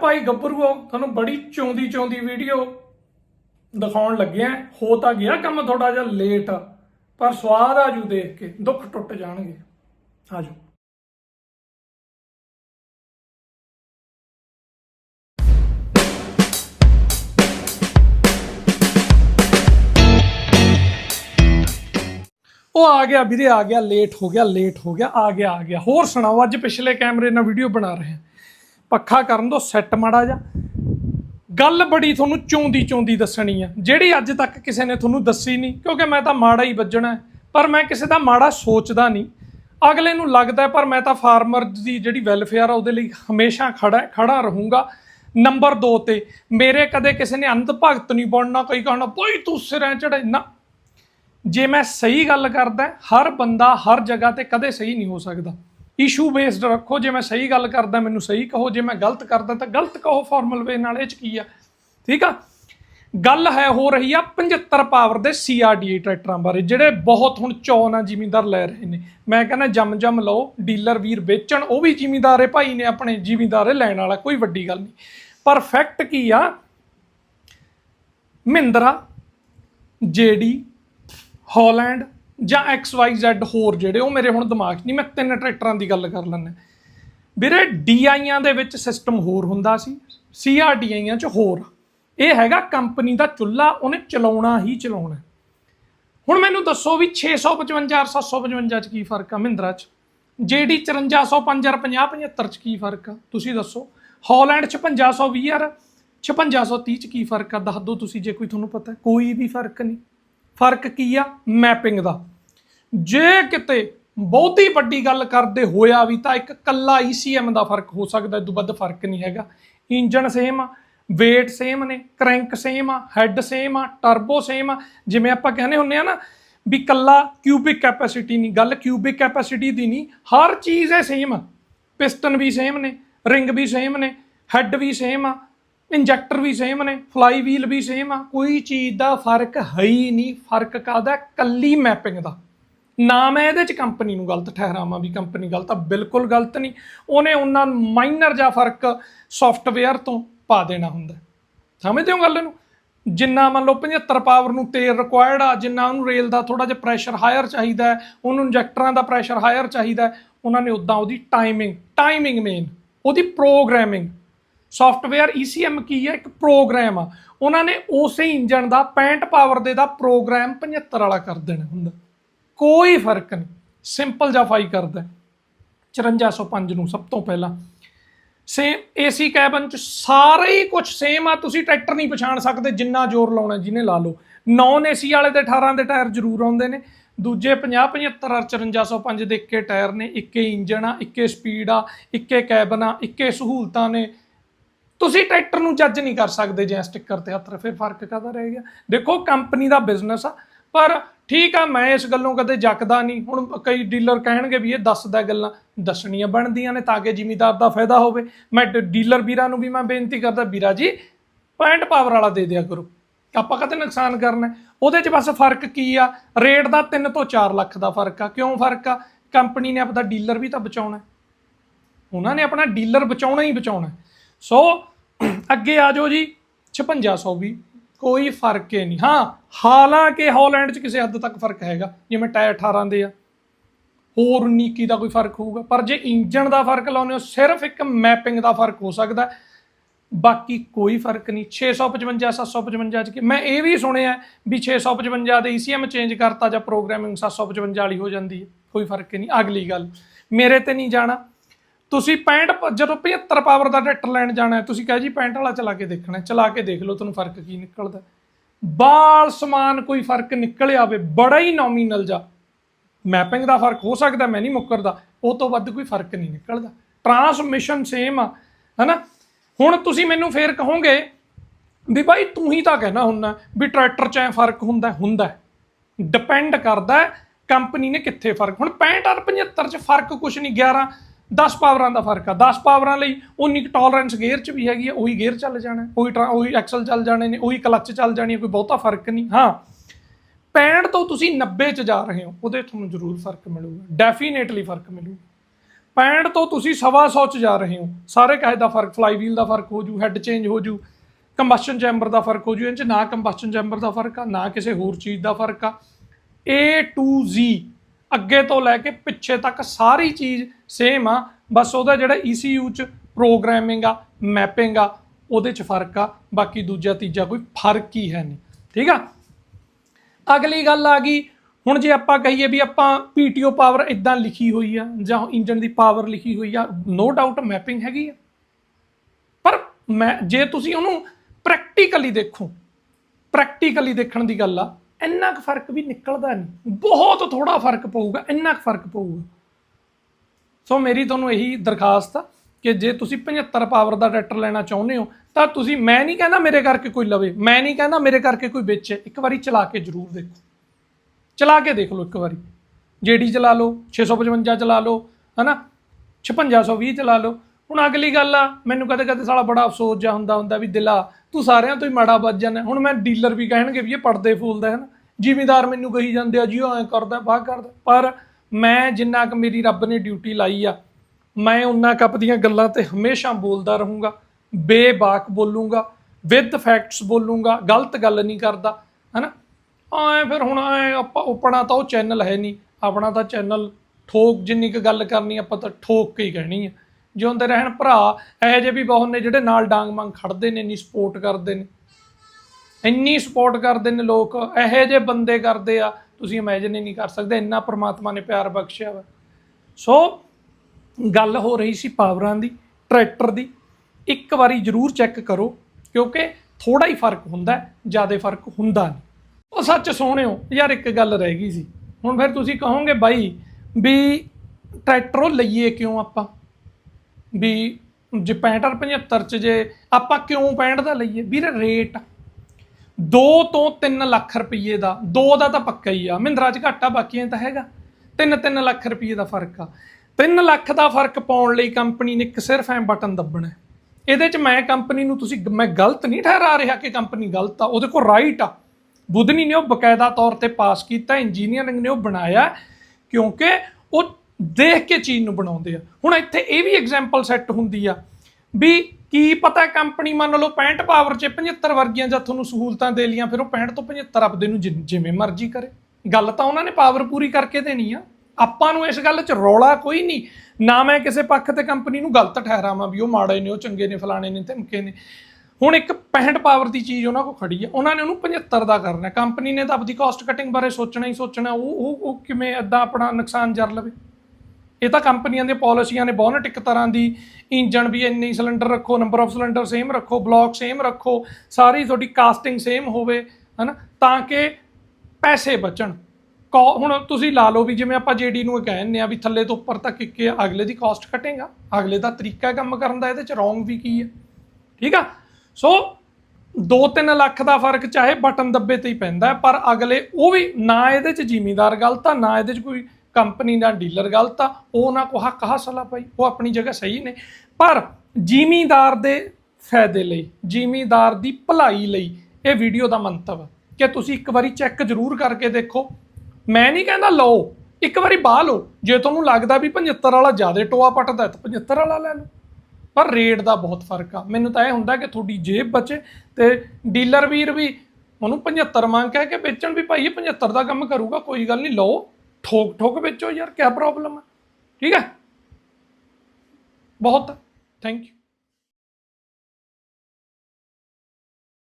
ਭਾਈ ਗੱਭਰੂਓ, ਤੁਹਾਨੂੰ ਬੜੀ ਚੌਂਦੀ ਚੌਂਦੀ ਵੀਡੀਓ ਦਿਖਾਉਣ ਲੱਗਿਆ ਹੋ। ਤਾਂ ਗਿਆ ਕੰਮ ਥੋੜਾ ਜਿਹਾ ਲੇਟ ਪਰ ਸਵਾਦ ਆਜੂ ਦੇਖ ਕੇ, ਦੁੱਖ ਟੁੱਟ ਜਾਣਗੇ। ਆਜੋ। ਉਹ ਆ ਗਿਆ ਵੀਰੇ, ਆ ਗਿਆ ਲੇਟ ਹੋ ਗਿਆ ਲੇਟ ਹੋ ਗਿਆ, ਆ ਗਿਆ ਆ ਗਿਆ। ਹੋਰ ਸੁਣਾਓ, ਅੱਜ ਪਿਛਲੇ ਕੈਮਰੇ ਨਾਲ ਵੀਡੀਓ ਬਣਾ ਰਹੇ ਹਾਂ। ਪੱਖਾ ਕਰਨ ਦੋ ਸੈੱਟ ਮਾੜਾ ਜਾ ਗੱਲ ਬੜੀ ਤੁਹਾਨੂੰ ਚੌਂਦੀ ਚੌਂਦੀ ਦੱਸਣੀ ਆ। ਜਿਹੜੀ ਅੱਜ ਤੱਕ ਕਿਸੇ ਨੇ ਤੁਹਾਨੂੰ ਦੱਸੀ ਨਹੀਂ, ਕਿਉਂਕਿ ਮੈਂ ਤਾਂ ਮਾੜਾ ਹੀ ਵੱਜਣਾ ਪਰ ਮੈਂ ਕਿਸੇ ਦਾ ਮਾੜਾ ਸੋਚਦਾ ਨਹੀਂ। ਅਗਲੇ ਨੂੰ ਲੱਗਦਾ ਪਰ ਮੈਂ ਤਾਂ ਫਾਰਮਰ ਦੀ ਜਿਹੜੀ ਵੈਲਫੇਅਰ ਆ, ਉਹਦੇ ਲਈ ਹਮੇਸ਼ਾ ਖੜਾ ਖੜਾ ਰਹੂੰਗਾ। ਨੰਬਰ 2 ਤੇ, ਮੇਰੇ ਕਦੇ ਕਿਸੇ ਨੇ ਅੰਧ ਭਗਤ ਨਹੀਂ ਬਣਨਾ, ਕੋਈ ਕਹਣਾ, ਬਈ ਤੂੰ ਸਿਰਾਂ ਚੜ੍ਹੇ। ਨਾ। ਜੇ ਮੈਂ ਸਹੀ ਗੱਲ ਕਰਦਾ, ਹਰ ਬੰਦਾ ਹਰ ਜਗ੍ਹਾ ਤੇ ਕਦੇ ਸਹੀ ਨਹੀਂ ਹੋ ਸਕਦਾ। ਇਸ਼ੂ ਬੇਸਡ ਰੱਖੋ, ਜੇ ਮੈਂ ਸਹੀ ਗੱਲ ਕਰਦਾ, ਮੈਨੂੰ ਸਹੀ ਕਹੋ, ਜੇ ਮੈਂ ਗਲਤ ਕਰਦਾ, ਤਾਂ ਗਲਤ ਕਹੋ ਫਾਰਮਲ ਵੇ ਨਾਲ, ਇਹ ਚ ਕੀ ਆ? ਠੀਕ ਆ? ਗੱਲ ਹੈ, ਹੋ ਰਹੀ ਆ 75 ਪਾਵਰ ਦੇ ਸੀਆਰਡੀਏ ਟਰੈਕਟਰਾਂ ਬਾਰੇ, ਜਿਹੜੇ ਬਹੁਤ ਹੁਣ ਚੌਨ ਆ, ਜ਼ਿਮੀਂਦਾਰ ਲੈ ਰਹੇ ਨੇ। ਮੈਂ ਕਹਿੰਦਾ ਜਮ ਜਮ ਲਓ ਡੀਲਰ ਵੀਰ ਵੇਚਣ, ਉਹ ਵੀ ਜ਼ਿਮੀਂਦਾਰੇ ਭਾਈ ਨੇ, ਆਪਣੇ ਜ਼ਿਮੀਂਦਾਰੇ ਲੈਣ ਵਾਲਾ, ਕੋਈ ਵੱਡੀ ਗੱਲ ਨਹੀਂ। ਪਰ ਫੈਕਟ ਕੀ ਆ? ਮਹਿੰਦਰਾ, ਜੇਡੀ, ਹਾਲੈਂਡ ਜਾਂ ਐਕਸ XYZ ਹੋਰ ਜਿਹੜੇ ਉਹ ਮੇਰੇ ਹੁਣ ਦਿਮਾਗ 'ਚ ਨਹੀਂ, ਮੈਂ ਤਿੰਨ ਟਰੈਕਟਰਾਂ ਦੀ ਗੱਲ ਕਰ ਲੈਂਦਾ। ਵੀਰੇ ਡੀਆਈਆਂ ਦੇ ਵਿੱਚ ਸਿਸਟਮ ਹੋਰ ਹੁੰਦਾ ਸੀ ਸੀਆਰਡੀਆਈਆਂ 'ਚ ਹੋਰ। ਇਹ ਹੈਗਾ ਕੰਪਨੀ ਦਾ ਚੁੱਲ੍ਹਾ, ਉਹਨੇ ਚਲਾਉਣਾ ਹੀ ਚਲਾਉਣਾ। ਹੁਣ ਮੈਨੂੰ ਦੱਸੋ ਵੀ 655 ਔਰ 755 'ਚ ਕੀ ਫ਼ਰਕ ਆ ਮਹਿੰਦਰਾ 'ਚ? ਜੇਡੀ 5405 ਔਰ 50 75 'ਚ ਕੀ ਫ਼ਰਕ ਆ? ਤੁਸੀਂ ਦੱਸੋ। ਹਾਲੈਂਡ 'ਚ 5520 ਔਰ 5630 'ਚ ਕੀ ਫ਼ਰਕ ਆ? ਦੱਸ ਦਿਓ ਤੁਸੀਂ, ਜੇ ਕੋਈ ਤੁਹਾਨੂੰ ਪਤਾ। ਕੋਈ ਵੀ ਫ਼ਰਕ ਨਹੀਂ। ਫ਼ਰਕ ਕੀ ਆ? ਮੈਪਿੰਗ ਦਾ। ਜੇ ਕਿਤੇ ਬਹੁਤੀ ਵੱਡੀ ਗੱਲ ਕਰਦੇ ਹੋਇਆ ਵੀ ਤਾਂ ਇੱਕ ਕੱਲਾ ECM ਦਾ ਫ਼ਰਕ ਹੋ ਸਕਦਾ, ਇਹ ਤੋਂ ਵੱਧ ਫ਼ਰਕ ਨਹੀਂ ਹੈਗਾ। ਇੰਜਨ ਸੇਮ ਆ, weight ਸੇਮ ਨੇ ਕ੍ਰੈਂਕ ਸੇਮ ਆ ਹੈਡ ਸੇਮ ਆ ਟਰਬੋ ਸੇਮ ਆ। ਜਿਵੇਂ ਆਪਾਂ ਕਹਿੰਦੇ ਹੁੰਨੇ ਆ ਨਾ ਵੀ ਕੱਲਾ ਕਿਊਬਿਕ ਕੈਪੈਸਿਟੀ ਨਹੀਂ, ਗੱਲ ਕਿਊਬਿਕ ਕੈਪੈਸਿਟੀ ਦੀ ਨਹੀਂ, ਹਰ ਚੀਜ਼ ਹੈ ਸੇਮ ਪਿਸਟਨ ਵੀ ਸੇਮ ਨੇ ਰਿੰਗ ਵੀ ਸੇਮ ਨੇ ਹੈਡ ਵੀ ਸੇਮ ਆ ਇੰਜੈਕਟਰ ਵੀ ਸੇਮ ਨੇ ਫਲਾਈ ਵੀਲ ਵੀ ਸੇਮ ਆ। ਕੋਈ ਚੀਜ਼ ਦਾ ਫ਼ਰਕ ਹੈ ਹੀ ਨਹੀਂ, ਫ਼ਰਕ ਕਾਹਦਾ? ਕੱਲੀ ਮੈਪਿੰਗ ਦਾ। ਨਾ ਮੈਂ ਇਹਦੇ ਚ ਕੰਪਨੀ ਨੂੰ ਗਲਤ ਠਹਿਰਾਵਾਂ ਵੀ ਕੰਪਨੀ ਗਲਤ ਆ, ਬਿਲਕੁਲ ਗਲਤ ਨਹੀਂ। ਉਹਨੇ ਉਹਨਾਂ ਮਾਈਨਰ ਜਿਹਾ ਫ਼ਰਕ ਸੌਫਟਵੇਅਰ ਤੋਂ ਪਾ ਦੇਣਾ ਹੁੰਦਾ। ਸਮਝਦੇ ਹੋ ਗੱਲ ਨੂੰ? ਜਿੰਨਾ ਮੰਨ ਲਓ 75 ਪਾਵਰ ਨੂੰ ਤੇਲ ਰਿਕੁਆਇਰਡ ਆ, ਜਿੰਨਾ ਉਹਨੂੰ ਰੇਲ ਦਾ ਥੋੜਾ ਜਿਹਾ ਪ੍ਰੈਸ਼ਰ ਹਾਇਰ ਚਾਹੀਦਾ ਉਹਨੂੰ ਇੰਜੈਕਟਰਾਂ ਦਾ ਪ੍ਰੈਸ਼ਰ ਹਾਇਰ ਚਾਹੀਦਾ ਉਹਨਾਂ ਨੇ ਉਦਾਂ ਉਹਦੀ ਟਾਈਮਿੰਗ ਟਾਈਮਿੰਗ ਮੇਨ ਉਹਦੀ ਪ੍ਰੋਗਰਾਮਿੰਗ ਸੌਫਟਵੇਅਰ ECM ਕੀ ਹੈ? ਇੱਕ ਪ੍ਰੋਗਰਾਮ ਆ। ਉਹਨਾਂ ਨੇ ਉਸੇ ਇੰਜਨ ਦਾ 65 ਪਾਵਰ ਦੇ ਦਾ ਪ੍ਰੋਗਰਾਮ 75 ਵਾਲਾ ਕਰ ਦੇਣਾ ਹੁੰਦਾ। ਕੋਈ ਫ਼ਰਕ ਨਹੀਂ। ਸਿੰਪਲ ਜਫਾਈ ਕਰਦਾ 5405 ਨੂੰ ਸਭ ਤੋਂ ਪਹਿਲਾਂ। ਸੇਮ ਏਸੀ ਕੈਬਨ ਚ ਸਾਰਾ ਹੀ ਕੁਝ ਸੇਮ ਆ, ਤੁਸੀਂ ਟਰੈਕਟਰ ਨਹੀਂ ਪਛਾਣ ਸਕਦੇ, ਜਿੰਨਾ ਜ਼ੋਰ ਲਾਉਣਾ ਜਿਹਨੇ ਲਾ ਲਓ। ਨਾਨ ਏਸੀ ਵਾਲੇ ਦੇ 18 ਦੇ ਟਾਇਰ ਜ਼ਰੂਰ ਆਉਂਦੇ ਨੇ। ਦੂਜੇ 50 75 ਔਰ 5405 ਦੇ ਇੱਕੇ ਟਾਇਰ ਨੇ, ਇੱਕੇ ਇੰਜਣ ਆ, ਇੱਕੇ ਸਪੀਡ ਆ, ਇੱਕੇ ਕੈਬਨ ਆ, ਇੱਕੇ ਸਹੂਲਤਾਂ ਨੇ। ਤੁਸੀਂ ਟਰੈਕਟਰ ਨੂੰ ਜੱਜ ਨਹੀਂ ਕਰ ਸਕਦੇ ਜੇ ਸਟicker ਤੇ ਹੱਥ ਫਿਰ ਫ਼ਰਕ ਕਾਹਦਾ ਰਹਿ ਗਿਆ? ਦੇਖੋ ਕੰਪਨੀ ਦਾ ਬਿਜ਼ਨਸ ਆ, ਪਰ ਠੀਕ ਆ, ਮੈਂ ਇਸ ਗੱਲੋਂ ਕਦੇ ਜੱਕਦਾ ਨਹੀਂ। ਹੁਣ ਕਈ ਡੀਲਰ ਕਹਿਣਗੇ ਵੀ ਇਹ ਦੱਸਦਾ ਗੱਲਾਂ, ਦੱਸਣੀਆਂ ਬਣਦੀਆਂ ਨੇ ਤਾਂ ਕਿ ਜ਼ਿਮੀਦਾਰ ਦਾ ਫਾਇਦਾ ਹੋਵੇ। ਮੈਂ ਡੀਲਰ ਵੀਰਾਂ ਨੂੰ ਵੀ ਮੈਂ ਬੇਨਤੀ ਕਰਦਾ, ਵੀਰਾ ਜੀ, ਪੁਆਇੰਟ ਪਾਵਰ ਵਾਲਾ ਦੇ ਦਿਆ ਕਰੋ। ਆਪਾਂ ਕਦੇ ਨੁਕਸਾਨ ਕਰਨਾ ਉਹਦੇ 'ਚ ਬਸ ਫ਼ਰਕ ਕੀ ਆ? ਰੇਟ ਦਾ 3 ਤੋਂ 4 ਲੱਖ ਦਾ ਫ਼ਰਕ ਆ। ਕਿਉਂ ਫ਼ਰਕ ਆ? ਕੰਪਨੀ ਨੇ ਆਪਦਾ ਡੀਲਰ ਵੀ ਤਾਂ ਬਚਾਉਣਾ ਉਹਨਾਂ ਨੇ ਆਪਣਾ ਡੀਲਰ ਬਚਾਉਣਾ ਹੀ ਬਚਾਉਣਾ ਸੋ, ਅੱਗੇ ਆ ਜਾਓ ਜੀ 5600 ਵੀ ਕੋਈ ਫ਼ਰਕ ਹੀ ਨਹੀਂ। ਹਾਂ, ਹਾਲਾਂਕਿ ਹਾਲੈਂਡ 'ਚ ਕਿਸੇ ਹੱਦ ਤੱਕ ਫ਼ਰਕ ਹੈਗਾ, ਜਿਵੇਂ ਟਾਇਰ 18 ਦੇ ਆ। ਹੋਰ 19 ਦਾ ਕੋਈ ਫ਼ਰਕ ਹੋਊਗਾ, ਪਰ ਜੇ ਇੰਜਨ ਦਾ ਫ਼ਰਕ ਲਾਉਨੇ ਹੋ, ਸਿਰਫ ਇੱਕ ਮੈਪਿੰਗ ਦਾ ਫ਼ਰਕ ਹੋ ਸਕਦਾ ਬਾਕੀ ਕੋਈ ਫ਼ਰਕ ਨਹੀਂ। 655 755 ਚ ਕੀ- ਮੈਂ ਇਹ ਵੀ ਸੁਣਿਆ ਵੀ 655 ਦੇ ECM ਚੇਂਜ ਕਰਤਾ ਜਾਂ ਪ੍ਰੋਗਰਾਮਿੰਗ 755 ਵਾਲੀ ਹੋ ਜਾਂਦੀ ਹੈ। ਕੋਈ ਫ਼ਰਕ ਨਹੀਂ। ਅਗਲੀ ਗੱਲ, ਮੇਰੇ ਤੇ ਨਹੀਂ ਜਾਣਾ। ਤੁਸੀਂ 65 ਜਦੋਂ 75 ਪਾਵਰ ਦਾ ਟਰੈਕਟਰ ਲੈਣ ਜਾਣਾ ਹੈ, ਤੁਸੀਂ ਕਹੇ ਜੀ 65 ਵਾਲਾ ਚਲਾ ਕੇ ਦੇਖਣਾ ਚਲਾ ਕੇ ਦੇਖ ਲਓ ਤੁਹਾਨੂੰ ਫ਼ਰਕ ਕੀ ਨਿਕਲਦਾ ਬਾਲ ਸਮਾਨ ਕੋਈ ਫ਼ਰਕ ਨਿਕਲ ਆਵੇ, ਬੜਾ ਹੀ ਨੋਮੀਨਲ ਜਾ ਮੈਪਿੰਗ ਦਾ ਫ਼ਰਕ ਹੋ ਸਕਦਾ, ਮੈਂ ਨਹੀਂ ਮੁੱਕਰਦਾ, ਉਹ ਤੋਂ ਵੱਧ ਕੋਈ ਫ਼ਰਕ ਨਹੀਂ ਨਿਕਲਦਾ। ਟਰਾਂਸਮਿਸ਼ਨ ਸੇਮ ਆ, ਹਨਾ? ਹੁਣ ਤੁਸੀਂ ਮੈਨੂੰ ਫੇਰ ਕਹੋਗੇ ਵੀ ਭਾਈ ਤੂੰ ਹੀ ਤਾਂ ਕਹਿਣਾ ਹੁੰਦਾ ਵੀ ਟਰੈਕਟਰ 'ਚ ਐ ਫ਼ਰਕ ਹੁੰਦਾ ਹੁੰਦਾ ਡਿਪੈਂਡ ਕਰਦਾ ਕੰਪਨੀ ਨੇ ਕਿੱਥੇ ਫ਼ਰਕ। ਹੁਣ 65 ਔਰ 75 'ਚ ਫ਼ਰਕ ਕੁਝ ਨਹੀਂ 11 10 ਪਾਵਰਾਂ ਦਾ ਫ਼ਰਕ ਆ। 10 ਪਾਵਰਾਂ ਲਈ ਉਨੀ ਟੋਲਰੈਂਸ ਗੇਅਰ 'ਚ ਵੀ ਹੈਗੀ ਆ, ਉਹੀ ਗੇਅਰ ਚੱਲ ਜਾਣਾ, ਉਹੀ ਟਰਾ- ਉਹੀ ਐਕਸਲ ਚੱਲ ਜਾਣੇ ਨੇ, ਉਹੀ ਕਲੱਚ ਚੱਲ ਜਾਣੀ ਕੋਈ ਬਹੁਤਾ ਫ਼ਰਕ ਨਹੀਂ। ਹਾਂ 65 ਤੋਂ ਤੁਸੀਂ 90 'ਚ ਜਾ ਰਹੇ ਹੋ, ਉਹਦੇ ਤੁਹਾਨੂੰ ਜ਼ਰੂਰ ਫ਼ਰਕ ਮਿਲੂਗਾ ਡੈਫੀਨੇਟਲੀ ਫ਼ਰਕ ਮਿਲੂਗਾ। 65 ਤੋਂ ਤੁਸੀਂ ਸਵਾ ਸੌ ਚ ਜਾ ਰਹੇ ਹੋ, ਸਾਰੇ ਕਾਹੇ ਦਾ ਫ਼ਰਕ ਫਲਾਈ ਵੀਲ ਦਾ ਫ਼ਰਕ ਹੋ ਜੂ ਹੈੱਡ ਚੇਂਜ ਹੋ ਜੂ ਕੰਬਸਸ਼ਨ ਚੈਂਬਰ ਦਾ ਫ਼ਰਕ ਹੋ ਜੂ ਇਹ ਚ ਨਾ ਕੰਬਸਸ਼ਨ ਚੈਂਬਰ ਦਾ ਫ਼ਰਕ ਆ, ਨਾ ਕਿਸੇ ਹੋਰ ਚੀਜ਼ ਦਾ ਫ਼ਰਕ ਆ। A to Z ਅੱਗੇ ਤੋਂ ਲੈ ਕੇ ਪਿੱਛੇ ਤੱਕ ਸਾਰੀ ਚੀਜ਼ ਸੇਮ ਆ। ਬਸ ਉਹਦਾ ਜਿਹੜਾ ECU ਚ ਪ੍ਰੋਗਰਾਮਿੰਗ ਆ ਮੈਪਿੰਗ ਆ, ਉਹਦੇ ਚ ਫ਼ਰਕ ਆ। ਬਾਕੀ ਦੂਜਾ ਤੀਜਾ ਕੋਈ ਫ਼ਰਕ ਹੀ ਹੈ ਨਹੀਂ। ਠੀਕ ਆ? ਅਗਲੀ ਗੱਲ ਆ ਗਈ, ਹੁਣ ਜੇ ਆਪਾਂ ਕਹੀਏ ਵੀ ਆਪਾਂ PTO ਪਾਵਰ ਇਦਾਂ ਲਿਖੀ ਹੋਈ ਆ, ਜਾਂ ਇੰਜਨ ਦੀ ਪਾਵਰ ਲਿਖੀ ਹੋਈ ਆ ਨੋ ਡਾਊਟ ਮੈਪਿੰਗ ਹੈਗੀ ਆ। ਪਰ ਮੈਂ, ਜੇ ਤੁਸੀਂ ਉਹਨੂੰ ਪ੍ਰੈਕਟੀਕਲੀ ਦੇਖੋ ਪ੍ਰੈਕਟੀਕਲੀ ਦੇਖਣ ਦੀ ਗੱਲ ਆ ਇੰਨਾ ਕੁ ਫ਼ਰਕ ਵੀ ਨਿਕਲਦਾ ਨਹੀਂ। ਬਹੁਤ ਥੋੜਾ ਫ਼ਰਕ ਪਊਗਾ, ਇੰਨਾ ਕੁ ਫ਼ਰਕ ਪਊਗਾ। ਸੋ ਮੇਰੀ ਤੁਹਾਨੂੰ ਇਹੀ ਦਰਖਾਸਤ ਆ ਕਿ ਜੇ ਤੁਸੀਂ 75 ਪਾਵਰ ਦਾ ਟਰੈਕਟਰ ਲੈਣਾ ਚਾਹੁੰਦੇ ਹੋ, ਤਾਂ ਤੁਸੀਂ, ਮੈਂ ਨਹੀਂ ਕਹਿੰਦਾ ਮੇਰੇ ਕਰਕੇ ਕੋਈ ਲਵੇ, ਮੈਂ ਨਹੀਂ ਕਹਿੰਦਾ ਮੇਰੇ ਕਰਕੇ ਕੋਈ ਵੇਚੇ, ਇੱਕ ਵਾਰੀ ਚਲਾ ਕੇ ਜ਼ਰੂਰ ਦੇਖੋ। ਚਲਾ ਕੇ ਦੇਖ ਲਓ ਇੱਕ ਵਾਰੀ। ਜੀਡੀ ਚਲਾ ਲਓ 655 ਚਲਾ ਲਓ, ਹਨਾ? 5620 ਚਲਾ ਲਓ। ਹੁਣ ਅਗਲੀ ਗੱਲ ਆ, ਮੈਨੂੰ ਕਦੇ ਕਦੇ ਸਾਲਾ ਬੜਾ ਅਫਸੋਸ ਜਾ ਹੁੰਦਾ ਹੁੰਦਾ ਵੀ ਦਿਲਾ ਤੂੰ ਸਾਰਿਆਂ ਤੋਂ ਹੀ ਮਾੜਾ ਵੱਜ ਜਾਂਦਾ। ਹੁਣ ਮੈਂ ਡੀਲਰ ਵੀ ਕਹਿਣਗੇ ਵੀ ਇਹ ਪੜਦੇ ਫੂਲਦਾ ਹੈ ਨਾ ਜ਼ਿਮੀਦਾਰ ਮੈਨੂੰ ਕਹੀ ਜਾਂਦੇ ਆ, ਜੀ ਉਹ ਐਂ ਕਰਦਾ ਬਾਹ ਕਰਦਾ। ਪਰ ਮੈਂ ਜਿੰਨਾ ਕੁ ਮੇਰੀ ਰੱਬ ਨੇ ਡਿਊਟੀ ਲਾਈ ਆ, ਮੈਂ ਉਹਨਾਂ ਕੱਪ ਦੀਆਂ ਗੱਲਾਂ ਤੇ ਹਮੇਸ਼ਾ ਬੋਲਦਾ ਰਹੂੰਗਾ। ਬੇਬਾਕ ਬੋਲੂੰਗਾ ਵਿਦ ਫੈਕਟਸ ਬੋਲੂੰਗਾ, ਗਲਤ ਗੱਲ ਨਹੀਂ ਕਰਦਾ, ਹਨਾ? ਐ ਫਿਰ ਹੁਣ ਐ ਆਪਾਂ ਆਪਣਾ ਤਾਂ ਉਹ ਚੈਨਲ ਹੈ ਨਹੀਂ। ਆਪਣਾ ਤਾਂ ਚੈਨਲ ਠੋਕ ਜਿੰਨੀ ਕੁ ਗੱਲ ਕਰਨੀ, ਆਪਾਂ ਤਾਂ ਠੋਕ ਕੇ ਹੀ ਕਹਿਣੀ ਆ। ਜਿਉਂਦੇ ਰਹਿਣ ਭਰਾ, ਇਹੋ ਜਿਹੇ ਵੀ ਬਹੁਤ ਨੇ ਜਿਹੜੇ ਨਾਲ ਡਾਂਗ ਮੰਗ ਖੜਦੇ ਨੇ, ਇੰਨੀ ਸਪੋਰਟ ਕਰਦੇ ਨੇ। ਇੰਨੀ ਸਪੋਰਟ ਕਰਦੇ ਨੇ ਲੋਕ, ਇਹੋ ਜਿਹੇ ਬੰਦੇ ਕਰਦੇ ਆ, ਤੁਸੀਂ ਇਮੇਜਿਨ ਹੀ ਨਹੀਂ ਕਰ ਸਕਦੇ, ਇੰਨਾ ਪ੍ਰਮਾਤਮਾ ਨੇ ਪਿਆਰ ਬਖਸ਼ਿਆ ਵਾ। ਸੋ, ਗੱਲ ਹੋ ਰਹੀ ਸੀ ਪਾਵਰਾਂ ਦੀ ਟਰੈਕਟਰ ਦੀ, ਇੱਕ ਵਾਰੀ ਜ਼ਰੂਰ ਚੈੱਕ ਕਰੋ, ਕਿਉਂਕਿ ਥੋੜਾ ਹੀ ਫ਼ਰਕ ਹੁੰਦਾ, ਜ਼ਿਆਦਾ ਫ਼ਰਕ ਹੁੰਦਾ ਨਹੀਂ। ਉਹ ਸੱਚ ਸੋਹਣਿਓ ਯਾਰ ਇੱਕ ਗੱਲ ਰਹਿ ਗਈ ਸੀ। ਹੁਣ ਫਿਰ ਤੁਸੀਂ ਕਹੋਗੇ ਬਾਈ ਵੀ ਟਰੈਕਟਰ ਲਈਏ ਕਿਉਂ ਆਪਾਂ? ਵੀ ਜੇ 65 ਔਰ 75 ਚ ਜੇ ਆਪਾਂ ਕਿਉਂ 65 ਦਾ ਲਈਏ? ਵੀਰੇ ਰੇਟ 2 ਤੋਂ 3 ਲੱਖ ਰੁਪਏ ਦਾ। 2 ਦਾ ਤਾਂ ਪੱਕਾ ਹੀ ਆ। ਮਹਿੰਦਰਾ ਚ ਘਾਟਾ ਬਾਕੀਆਂ ਤਾਂ ਹੈਗਾ। 3-3 ਲੱਖ ਰੁਪਏ ਦਾ ਫ਼ਰਕ ਆ। 3 ਲੱਖ ਦਾ ਫ਼ਰਕ ਪਾਉਣ ਲਈ ਕੰਪਨੀ ਨੇ ਇੱਕ ਸਿਰਫ ਐ ਬਟਨ ਦੱਬਣਾ ਇਹਦੇ 'ਚ ਮੈਂ ਕੰਪਨੀ ਨੂੰ ਤੁਸੀਂ ਮੈਂ ਗਲਤ ਨਹੀਂ ਠਹਿਰਾ ਰਿਹਾ ਕਿ ਕੰਪਨੀ ਗਲਤ ਆ। ਉਹਦੇ ਕੋਲ ਰਾਈਟ ਆ। ਬੁੱਧਨੀ ਨੇ ਉਹ ਬਕਾਇਦਾ ਤੌਰ ਤੇ ਪਾਸ ਕੀਤਾ ਇੰਜੀਨੀਅਰਿੰਗ ਨੇ ਉਹ ਬਣਾਇਆ। ਕਿਉਂਕਿ ਉਹ ਦੇਖ ਕੇ ਚੀਜ਼ ਨੂੰ ਬਣਾਉਂਦੇ ਆ। ਹੁਣ ਇੱਥੇ ਇਹ ਵੀ ਐਗਜ਼ਾਮਪਲ ਸੈੱਟ ਹੁੰਦੀ ਆ ਵੀ ਕੀ ਪਤਾ ਕੰਪਨੀ ਮੰਨ ਲਓ 65 ਪਾਵਰ 'ਚ 75 ਵਰਗੀਆਂ ਜਾਂ ਤੁਹਾਨੂੰ ਸਹੂਲਤਾਂ ਦੇ ਲੀਆਂ ਫਿਰ ਉਹ 65 ਤੋਂ 75 ਆਪਦੇ ਨੂੰ ਜਿ- ਜਿਵੇਂ ਮਰਜ਼ੀ ਕਰੇ। ਗੱਲ ਤਾਂ ਉਹਨਾਂ ਨੇ ਪਾਵਰ ਪੂਰੀ ਕਰਕੇ ਦੇਣੀ ਆ। ਆਪਾਂ ਨੂੰ ਇਸ ਗੱਲ 'ਚ ਰੌਲਾ ਕੋਈ ਨਹੀਂ। ਨਾ ਮੈਂ ਕਿਸੇ ਪੱਖ ਤੇ ਕੰਪਨੀ ਨੂੰ ਗਲਤ ਠਹਿਰਾਵਾਂ ਵੀ ਉਹ ਮਾੜੇ ਨੇ, ਉਹ ਚੰਗੇ ਨੇ, ਫਲਾਣੇ ਨੇ, ਧਮਕੇ ਨੇ। ਹੁਣ ਇੱਕ 65 ਪਾਵਰ ਦੀ ਚੀਜ਼ ਉਹਨਾਂ ਕੋਲ ਖੜੀ ਹੈ ਉਹਨਾਂ ਨੇ ਉਹਨੂੰ 75 ਦਾ ਕਰਨਾ। ਕੰਪਨੀ ਨੇ ਤਾਂ ਆਪਦੀ ਕਾਸਟ ਕਟਿੰਗ ਬਾਰੇ ਸੋਚਣਾ ਹੀ ਸੋਚਣਾ, ਉਹ ਉਹ ਉਹ ਕਿਵੇਂ ਐਦਾਂ ਆਪਣਾ ਨੁਕਸਾਨ ਜਰ ਲਵੇ। ਇਹ ਤਾਂ ਕੰਪਨੀਆਂ ਦੀਆਂ ਪਾਲਿਸੀਆਂ ਨੇ ਬੋਨਟ ਇੱਕ ਤਰ੍ਹਾਂ ਦੀ ਇੰਜਨ ਵੀ ਇੰਨੀ ਸਿਲੰਡਰ ਰੱਖੋ ਨੰਬਰ ਆਫ ਸਿਲੰਡਰ ਸੇਮ ਰੱਖੋ ਬਲੌਕ ਸੇਮ ਰੱਖੋ, ਸਾਰੀ ਤੁਹਾਡੀ ਕਾਸਟਿੰਗ ਸੇਮ ਹੋਵੇ, ਹਨਾ? ਤਾਂ ਕਿ ਪੈਸੇ ਬਚਣ। ਕੋ- ਹੁਣ ਤੁਸੀਂ ਲਾ ਲਓ ਵੀ ਜਿਵੇਂ ਆਪਾਂ ਜੀਡੀ ਨੂੰ ਇਹ ਕਹਿੰਦੇ ਆ ਵੀ ਥੱਲੇ ਤੋਂ ਉੱਪਰ ਤੱਕ ਇੱਕ ਅਗਲੇ ਦੀ ਕਾਸਟ ਘਟੇਗਾ, ਅਗਲੇ ਦਾ ਤਰੀਕਾ ਕੰਮ ਕਰਨ ਦਾ, ਇਹਦੇ ਚ ਰੋਂਗ ਵੀ ਕੀ ਹੈ? ਠੀਕ ਆ? ਸੋ 2-3 ਲੱਖ ਦਾ ਫ਼ਰਕ ਚਾਹੇ ਬਟਨ ਦੱਬੇ ਤੇ ਹੀ ਪੈਂਦਾ ਪਰ ਅਗਲੇ ਉਹ ਵੀ ਨਾ ਇਹਦੇ ਚ ਜ਼ਿਮੀਦਾਰ ਗਲਤ ਆ, ਨਾ ਇਹਦੇ ਚ ਕੋਈ ਕੰਪਨੀ ਦਾ ਡੀਲਰ ਗਲਤ ਆ, ਉਹ ਨਾ ਕੋ ਹੱਕ ਹਾਸਲਾ ਭਾਈ, ਉਹ ਆਪਣੀ ਜਗ੍ਹਾ ਸਹੀ ਨੇ। ਪਰ ਜ਼ਿਮੀਦਾਰ ਦੇ ਫਾਇਦੇ ਲਈ, ਜ਼ਿਮੀਦਾਰ ਦੀ ਭਲਾਈ ਲਈ ਇਹ ਵੀਡੀਓ ਦਾ ਮੰਤਵ ਹੈ ਕਿ ਤੁਸੀਂ ਇੱਕ ਵਾਰੀ ਚੈੱਕ ਜ਼ਰੂਰ ਕਰਕੇ ਦੇਖੋ। ਮੈਂ ਨਹੀਂ ਕਹਿੰਦਾ ਲਓ, ਇੱਕ ਵਾਰੀ ਬਾਹ ਲਓ। ਜੇ ਤੁਹਾਨੂੰ ਲੱਗਦਾ ਵੀ 75 ਵਾਲਾ ਜ਼ਿਆਦਾ ਟੋਆ ਪੱਟਦਾ ਤਾਂ 75 ਵਾਲਾ ਲੈ ਲਓ। ਪਰ ਰੇਟ ਦਾ ਬਹੁਤ ਫ਼ਰਕ ਆ। ਮੈਨੂੰ ਤਾਂ ਇਹ ਹੁੰਦਾ ਕਿ ਤੁਹਾਡੀ ਜੇਬ ਬਚੇ ਤੇ ਡੀਲਰ ਵੀਰ ਵੀ ਉਹਨੂੰ 75 ਮੰਗ ਕਹਿ ਕੇ ਵੇਚਣ ਵੀ ਭਾਈ ਇਹ 75 ਦਾ ਕੰਮ ਕਰੂਗਾ, ਕੋਈ ਗੱਲ ਨਹੀਂ, ਲਓ। ਠੋਕ ਠੋਕ ਵੇਚੋ ਯਾਰ ਕੀ ਪ੍ਰੋਬਲਮ ਹੈ ਠੀਕ ਹੈ? ਬਹੁਤ ਥੈਂਕ ਯੂ